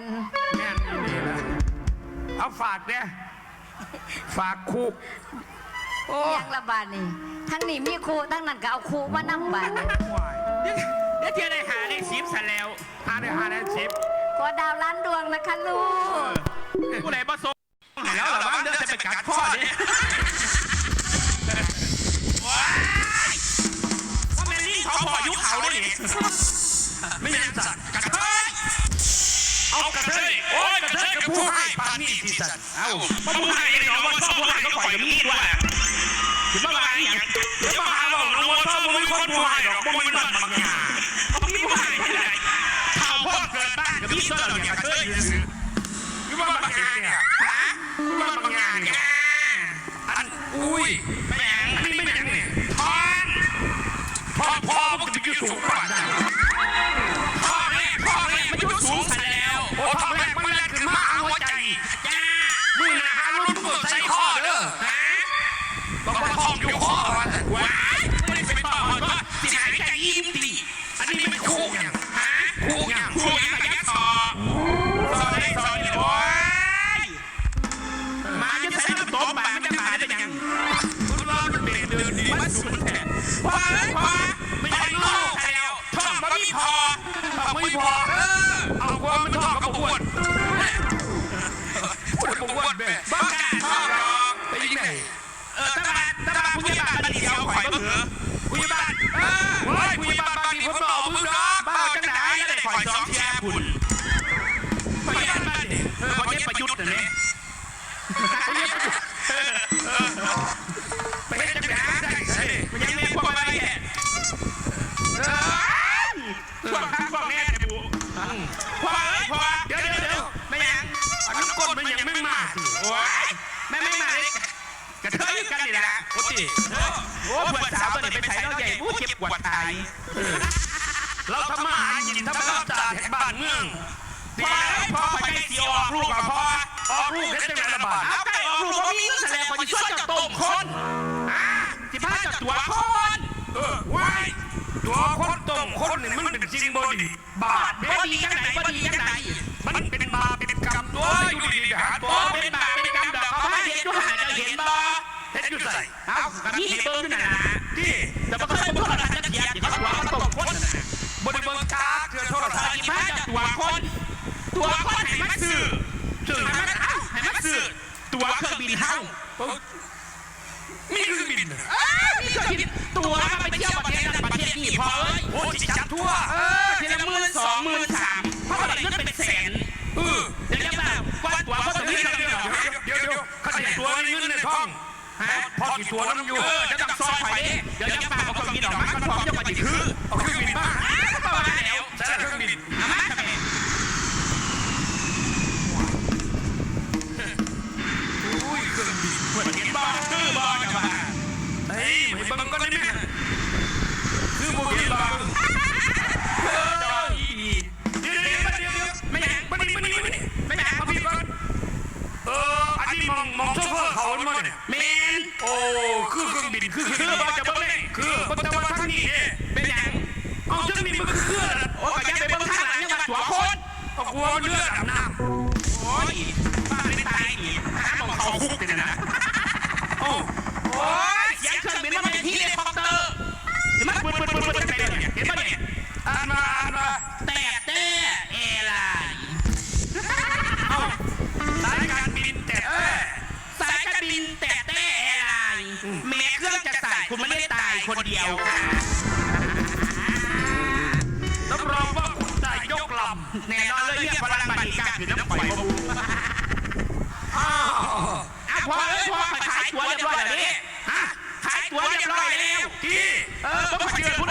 นแม่นอีนี่นะเอาฝากเนี่ยฝากคุกโอ้เอียงละบาดนี่ทั้งนี้มีครูทั้งนั้นก็เอาครูมานั่งบาดนี่วายเดี๋ยวเดี๋ยวเทียได้หาได้สิบซะแล้วหาได้หาได้สิบขอดาวล้านดวงนะคะลูกผู้ใดบ่ส่งให้แล้วเหรอบ้างเดี๋ยวจะไปกัดข้อเด้ว้ายว่าแม่นลิงเขาพอยุคเขาด้วยนี่ไม่ยังสัตานนี่ที่สัตว์เอ้าบ่ผู้ให้เลยเนาะว่าชอบผู้ให้ก็ปล่อยอย่างนี้ด้วยถึงมาว่าอีหยังเดี๋ยวมาหาว่าน้องว่าชอบบ่มีคนผู้ให้หรอกบ่มีบ้านบางอย่างบ่มีผู้ให้ที่ไหนข่าวพ่อเกิดบ้านกับพี่เสื้อเหล่านี้กระเทยอยู่ซื่อคือว่าบางงานเนี่ย เออตา เราทำมาหากินทำมารับจ้างแห่งบ้านเมืองพอเอ้ยพอไปใกล้สีออกลูกกับพ่อออกลูกเฮ็ดจังได๋ละบาดเอาไก่ออกลูกว่ามีเงินแสดงคนที่ช่วยจับต้มคนอ่าสิพาจับตัวคนเออว้ายตัวคนต้มคนนี่มันเป็นจริงบ่ดีบาปบ่ดีจังไหนบ่ดีจังไหนมันเป็นบาปเป็นกรรมตัวอยู่ดีๆไปหาตับ่วเป็นบาปเป็นกรรมดอกเขาพาเห็นอยู่หาเจ้าเห็นบ่เฮ็ดอยู่ใส่เอ้ากับมีเบิ่งนั่นน่ะที่แต่บ่เคย ตัวคนให้มันซื้อซึ่งให้มันเอ้าให้มันซื้อตัวเครื่องบินเฮามีเครื่องบินเอ้ามีเครื่องบินตัวมาไปเที่ยวประเทศนั้นประเทศนี้พอเอ้ยโอ้จิจัดทั่วเออทีละหมื่นสองหมื่นสามเพราะว่าเงินเป็นแสนเออเดี๋ยวจะมาว่าตัวเขาจะมีเดี๋ยวเงินเดี๋เดืยอวนเดี๋ยวเดี๋ยวเขาใส่ตัวในเงินในท้องพอกี่ตัวน้ำอยู่เออจะต้องซอยไข่เดี๋ยวจะมาเอาเครื่องบินออกมามันพร้อมจะมาติดคือเอาเครื่องบิน ครื่อ แม้เครื่องจะสายคุณไม่ได้ตายคนเดียวค่ะรับรองว่าคุณได้ยกลแน่นอนเลยเรียกพลังบัตรกาคือน้ำข่อยบูำอ้าวอะพอเอ้ยพอขายตั๋วเรียบร้อยแล้วนี่ฮะขายตั๋วเรียบร้อยแล้วที่เออต้องขอเชิญผู้โ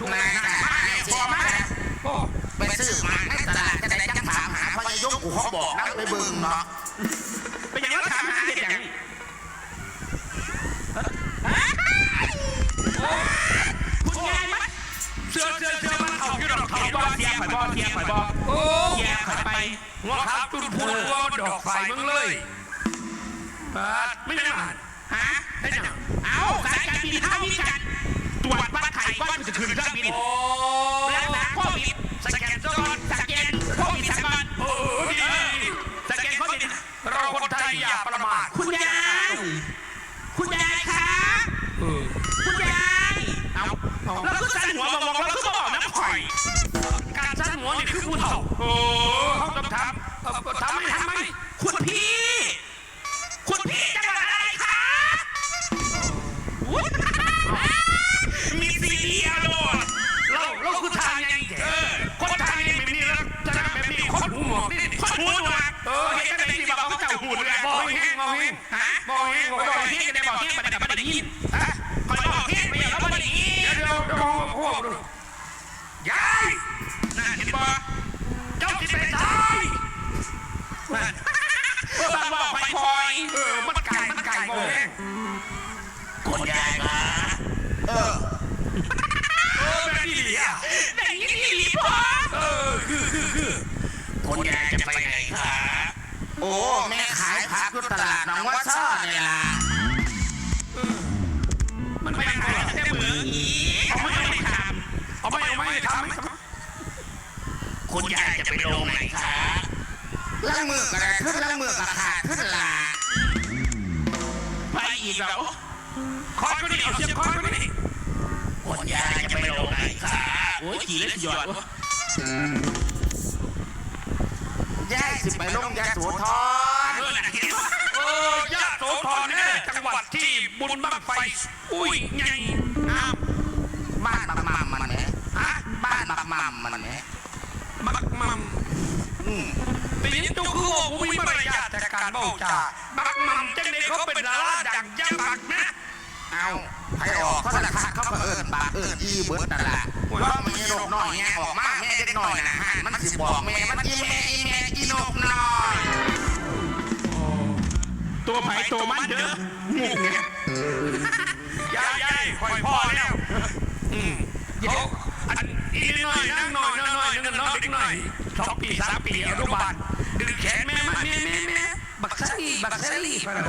สารมาเอาทุกนายกะพอมาโอ้ไปซื้อมากในตลาดจะได้จังถามหาพอยกกูเขาบอกนักไปเบิ่งเนาะเป็นอย่างนั้ถามหาเหตุอย่างคุณยายมั้ยเสือเสือเสือมาเขาบอเทียข่อยบอเทียข่อยบอโอ้เทียข่อยไปหัวขาวจุนพูดว่าดอกไฟมึงเลยปาดไม่ได้มาฮะได้จังเอาสายการบินเท่ามีกัน อนจะคืนเครื่องบินโอ้รักษาโควิดสแกนก่อนสแกนโควิดสก่อนโอ้ดีสแกนโควิดเราคนไทยอย่าประมาทคุณยายคุณยายคะเออคุณยายเอาแล้วก็สั่นหัวมองแล้วก็บอกน้ำข่อยการสร้างหัวนี่คือผู้เฒ่าโอ้เขาต้องทำเออทำไมทำไมคุณพี่ คุณยายจะไปไหนคะโอ้แม่ขายผักอยู่ตลาดหนองวัดซ่อเนี่ยล่ะมันไม่ไม่ได้ขายแต่เมืองอีเขาไม่ได้ทเอาไม่เอาไม่ทำไม่ทำำคุณยายจะไปลงไหนคะล้างมือก็ได้ขึ้นล้างมือก็ขาดขึ้นล่ะไปอีกแล้วคอยก็นี่เอาเสียบคอยก็นี่คุณยายจะไปลงไหนคะโอ้ยขี่เล็กหยอด ย่ายสิไปลงยาโสธรเออน่ะเห็นบ่เออยะโสธรเนี่ยจังหวัดที่บุญบังไฟ อุ้ยไงอ้ามบ้านบักมัมมันเนี่ยฮะบ้านบักมัมมันเนี่ยบักมัมอืมเป็นยังตู้คือว่าผมมีมารยาทแต่การเบ้าจ่าบักมัมจังเลยเขาเป็นดาราดังยังบักนะเอาใครออกเขาละคักเขาก็เอิญปากเอิญอีเบิร์ดนั่นล่ะว่ามันยีนกน้อยแง่ออกมาแม่เด็กน้อยนะฮะมันสิบอกแม่มันอีแม่อีแม่อี นกน้อยตัวไผ่ตัวมันเด้อหมูเนี่ยยายยายคอยพ่อแล้วอืมเขาอันอีนิดหน่อยนั่งหน่อยนั่งหน่อยนั่งหน่อยเด็กหน่อยสองปีสามปีอนุบาลดึงแขนแม่มาแม่แม่แม่บักซาลีบักซาลีไปแล้ว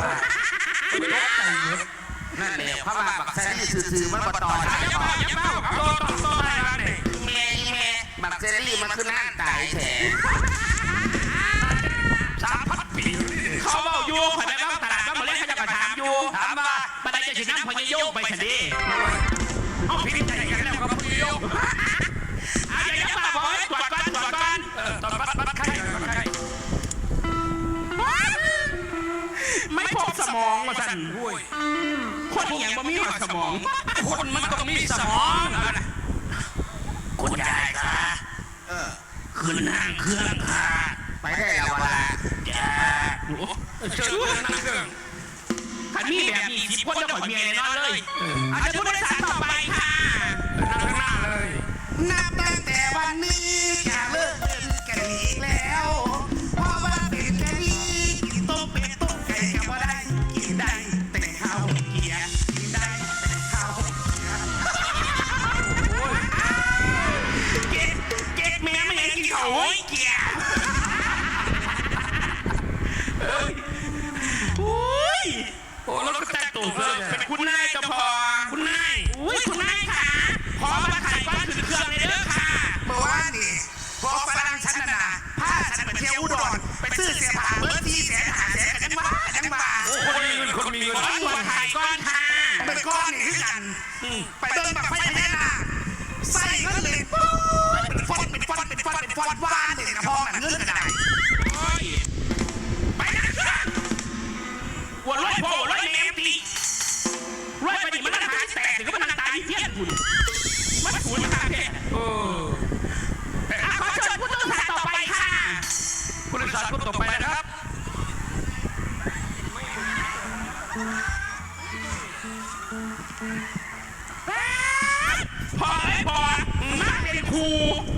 ไม่รู้ใจเยอะนั่นแหละเพราะว่าบักแซรี่ซื่อๆมันบ่ต่ออย่าได้เบ้าอย่าเบ้าเอาตัวต่อต่อได้แล้วเนี่ยแม่อีแม่บักแซรี่มันคือนั่งตายแถ สามพันปี เขาเบา อยู่ข่อยไปบ้างตลาดบ้างมาเล่นเขาจะกระถามอยู่ถามว่าบันไดจะสิน้ำพญโยกไปสันดีเอาพิจารณากันแล้วครับพี่โยเอาอย่าอย่ามาบอกให้ตรวจก่อนตรวจก่อนเออตอนบัดบัดไข่บัดไข่ไม่พบสมองว่าสันโอ้ยคนอย่างบ่มีหอดสมอง คนมันต้องมีสมองนะคุณยายคะเออขึ้นนั่งเครื่องค่ะไปได้แล้ววะล่ะจ้า เจอนั่งเครื่องขันมีแบบมีสิบคนจะขอยเมียแน่นอนเลยอาจจะผู้โดยสารต่อไปค่ะนั่งข้างหน้าเลย นับตั้งแต่วันนี้จะันไปเดินแบบไฟพญานาคใส่เงินเลยปุ๊บเป็นฟอนเป็นฟอนเป็นฟอนเป็นฟอนวานเลยนะพ่อมันเงินกระไดโอ้ยไปนะเครื่องหัวร้อยพ่อหัวร้อยแม่ตีร้อยไปดิมันนั่งหาแตกถึงก็มันนั่งตายเพี้ยนคุณมันขุนค่ะแค่เอออะขอเชิญผู้ต้องสาต่อไปค่ะผู้โดยสารคนต่อไปนะครับ พ